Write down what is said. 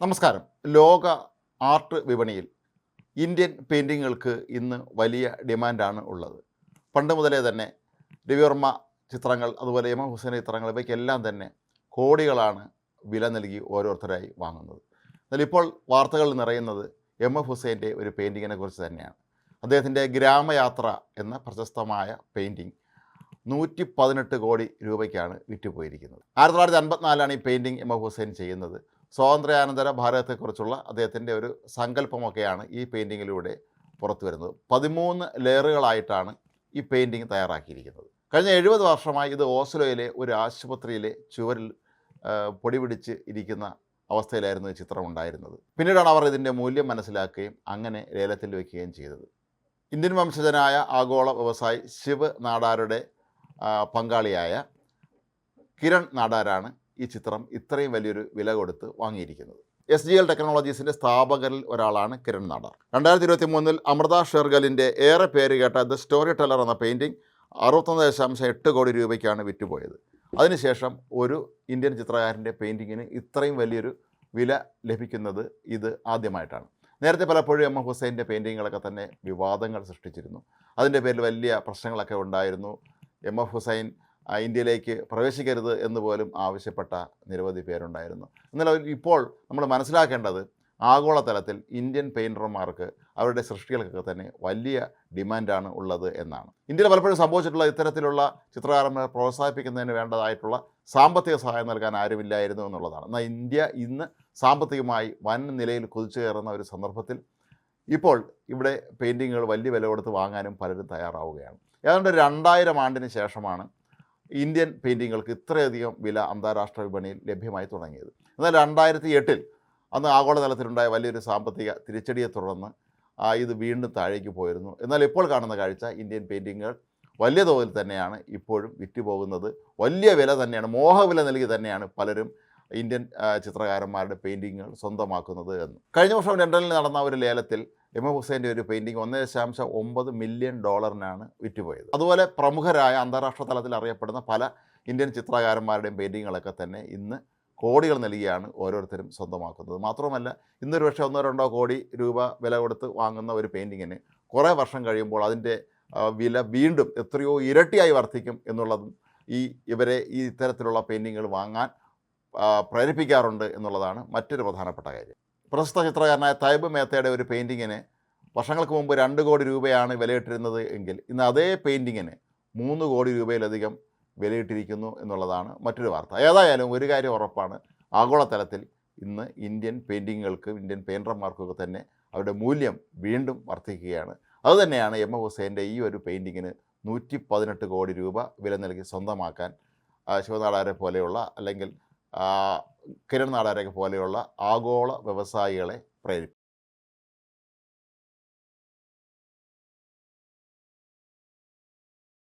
നമസ്കാരം. ലോക ആർട്ട് വിപണിയിൽ ഇന്ത്യൻ പെയിന്റിങ്ങുകൾക്ക് ഇന്ന് വലിയ ഡിമാൻഡാണ് ഉള്ളത്. പണ്ട് മുതലേ തന്നെ രവിവർമ്മ ചിത്രങ്ങൾ അതുപോലെ എം ഹുസൈൻ ചിത്രങ്ങൾ ഇവയ്ക്കെല്ലാം തന്നെ കോടികളാണ് വില നൽകി ഓരോരുത്തരായി വാങ്ങുന്നത്. എന്നാൽ ഇപ്പോൾ വാർത്തകൾ നിറയുന്നത് എം എഫ് ഹുസൈന്റെ ഒരു പെയിന്റിങ്ങിനെ കുറിച്ച് തന്നെയാണ്. അദ്ദേഹത്തിന്റെ ഗ്രാമയാത്ര എന്ന പ്രശസ്തമായ പെയിന്റിങ് നൂറ്റി പതിനെട്ട് കോടി രൂപയ്ക്കാണ് വിറ്റുപോയിരിക്കുന്നത്. ആയിരത്തി തൊള്ളായിരത്തി അൻപത്തിനാലാണ് ഈ പെയിന്റിങ് എം എഫ് ഹുസൈൻ ചെയ്യുന്നത്. സ്വാതന്ത്ര്യാനന്തര ഭാരതത്തെക്കുറിച്ചുള്ള അദ്ദേഹത്തിന്റെ ഒരു സങ്കല്പമൊക്കെയാണ് ഈ പെയിന്റിങ്ങിലൂടെ പുറത്തു വരുന്നത് പതിമൂന്ന് ലെയറുകളായിട്ടാണ് ഈ പെയിന്റിങ് തയ്യാറാക്കിയിരിക്കുന്നത്. കഴിഞ്ഞ എഴുപത് വർഷമായി ഇത് ഓസ്ലോയിലെ ഒരു ആശുപത്രിയിലെ ചുവരിൽ പൊടി പിടിച്ച് ഇരിക്കുന്ന അവസ്ഥയിലായിരുന്നു ഈ ചിത്രം ഉണ്ടായിരുന്നത് പിന്നീടാണ് അവർ ഇതിന്റെ മൂല്യം മനസ്സിലാക്കുകയും അങ്ങനെ ലേലത്തിൽ വയ്ക്കുകയും ചെയ്തത്. ഇന്ത്യൻ വംശജനായ ആഗോള വ്യവസായി ശിവ് നാടാരുടെ പങ്കാളിയായ കിരൺ നാടാരാണ് ഈ ചിത്രം ഇത്രയും വലിയൊരു വില കൊടുത്ത് വാങ്ങിയിരിക്കുന്നത്. എസ് ജി എൽ ടെക്നോളജീസിന്റെ സ്ഥാപകരിൽ ഒരാളാണ് കിരൺ നാടാർ. രണ്ടായിരത്തി ഇരുപത്തി മൂന്നിൽ അമൃത ഷെർഗലിന്റെ ഏറെ പേര് കേട്ട ദ സ്റ്റോറി ടെല്ലർ എന്ന പെയിന്റിംഗ് അറുപത്തൊന്ന് ദശാംശം എട്ട് കോടി രൂപയ്ക്കാണ് വിറ്റുപോയത്. അതിനുശേഷം ഒരു ഇന്ത്യൻ ചിത്രകാരന്റെ പെയിന്റിങ്ങിന് ഇത്രയും വലിയൊരു വില ലഭിക്കുന്നത് ഇത് ആദ്യമായിട്ടാണ്. നേരത്തെ പലപ്പോഴും എം എഫ് ഹുസൈന്റെ പെയിന്റിങ്ങുകളൊക്കെ തന്നെ വിവാദങ്ങൾ സൃഷ്ടിച്ചിരുന്നു. അതിന്റെ പേരിൽ വലിയ പ്രശ്നങ്ങളൊക്കെ ഉണ്ടായിരുന്നു. എം എഫ് ഹുസൈൻ ഇന്ത്യയിലേക്ക് പ്രവേശിക്കരുത് എന്ന് പോലും ആവശ്യപ്പെട്ട നിരവധി പേരുണ്ടായിരുന്നു. എന്നാൽ ഇപ്പോൾ നമ്മൾ മനസ്സിലാക്കേണ്ടത് ആഗോളതലത്തിൽ ഇന്ത്യൻ പെയിന്റർമാർക്ക് അവരുടെ സൃഷ്ടികൾക്കൊക്കെ തന്നെ വലിയ ഡിമാൻഡാണ് ഉള്ളത് എന്നാണ്. ഇന്ത്യയിൽ പലപ്പോഴും സംഭവിച്ചിട്ടുള്ള ഇത്തരത്തിലുള്ള ചിത്രകാരന്മാരെ പ്രോത്സാഹിപ്പിക്കുന്നതിന് വേണ്ടതായിട്ടുള്ള സാമ്പത്തിക സഹായം നൽകാൻ ആരുമില്ലായിരുന്നു എന്നുള്ളതാണ്. എന്നാൽ ഇന്ത്യ ഇന്ന് സാമ്പത്തികമായി വൻ നിലയിൽ കുതിച്ചു കയറുന്ന ഒരു സന്ദർഭത്തിൽ ഇപ്പോൾ ഇവിടെ പെയിന്റിങ്ങുകൾ വലിയ വില കൊടുത്ത് വാങ്ങാനും പലരും തയ്യാറാവുകയാണ്. ഏതാണ്ട് രണ്ടായിരം ആണ്ടിന് ശേഷമാണ് ഇന്ത്യൻ പെയിന്റിങ്ങുകൾക്ക് ഇത്രയധികം വില അന്താരാഷ്ട്ര വിപണിയിൽ ലഭ്യമായി തുടങ്ങിയത്. എന്നാൽ രണ്ടായിരത്തി എട്ടിൽ അന്ന് ആഗോളതലത്തിലുണ്ടായ വലിയൊരു സാമ്പത്തിക തിരിച്ചടിയെ തുടർന്ന് ഇത് വീണ്ടും താഴേക്ക് പോയിരുന്നു. എന്നാൽ ഇപ്പോൾ കാണുന്ന കാഴ്ച ഇന്ത്യൻ പെയിന്റിങ്ങുകൾ വലിയ തോതിൽ തന്നെയാണ് ഇപ്പോഴും വിറ്റുപോകുന്നത്. വലിയ വില തന്നെയാണ് മോഹവില നൽകി തന്നെയാണ് പലരും ഇന്ത്യൻ ചിത്രകാരന്മാരുടെ പെയിന്റിങ്ങുകൾ സ്വന്തമാക്കുന്നത് എന്ന്. കഴിഞ്ഞ വർഷം ലണ്ടനിൽ നടന്ന ഒരു ലേലത്തിൽ എം എ ഹുസൈന്റെ ഒരു പെയിന്റിങ് ഒന്ന് ദശാംശം ഒമ്പത് മില്യൺ ഡോളറിനാണ് വിറ്റുപോയത്. അതുപോലെ പ്രമുഖരായ അന്താരാഷ്ട്ര തലത്തിൽ അറിയപ്പെടുന്ന പല ഇന്ത്യൻ ചിത്രകാരന്മാരുടെയും പെയിന്റിങ്ങുകളൊക്കെ തന്നെ ഇന്ന് കോടികൾ നൽകിയാണ് ഓരോരുത്തരും സ്വന്തമാക്കുന്നത്. മാത്രമല്ല ഇന്നൊരു പക്ഷേ ഒന്നോ രണ്ടോ കോടി രൂപ വില കൊടുത്ത് വാങ്ങുന്ന ഒരു പെയിന്റിങ്ങിന് കുറേ വർഷം കഴിയുമ്പോൾ അതിന്റെ വില വീണ്ടും എത്രയോ ഇരട്ടിയായി വർദ്ധിക്കും എന്നുള്ളതും ഈ ഇവരെ ഈ ഇത്തരത്തിലുള്ള പെയിന്റിങ്ങുകൾ വാങ്ങാൻ പ്രേരിപ്പിക്കാറുണ്ട് എന്നുള്ളതാണ് മറ്റൊരു പ്രധാനപ്പെട്ട കാര്യം. പ്രശസ്ത ചിത്രകാരനായ തൈബ് മേത്തയുടെ ഒരു പെയിന്റിങ്ങിന് വർഷങ്ങൾക്ക് മുമ്പ് രണ്ട് കോടി രൂപയാണ് വിലയിട്ടിരുന്നത് എങ്കിൽ ഇന്ന് അതേ പെയിന്റിങ്ങിന് മൂന്ന് കോടി രൂപയിലധികം വിലയിട്ടിരിക്കുന്നു എന്നുള്ളതാണ് മറ്റൊരു വാർത്ത. ഏതായാലും ഒരു കാര്യം ഉറപ്പാണ്. ആഗോളതലത്തിൽ ഇന്ന് ഇന്ത്യൻ പെയിന്റിങ്ങുകൾക്ക് ഇന്ത്യൻ പെയിന്റർമാർക്കൊക്കെ തന്നെ അവരുടെ മൂല്യം വീണ്ടും വർദ്ധിക്കുകയാണ്. അതുതന്നെയാണ് എം എ ഹുസൈന്റെ ഈ ഒരു പെയിന്റിങ്ങിന് നൂറ്റി പതിനെട്ട് കോടി രൂപ വില നൽകി സ്വന്തമാക്കാൻ ശിവനാടാരെ പോലെയുള്ള അല്ലെങ്കിൽ കിരൺ നാടാരൊക്കെ പോലെയുള്ള ആഗോള വ്യവസായികളെ പ്രേരിപ്പിക്കും.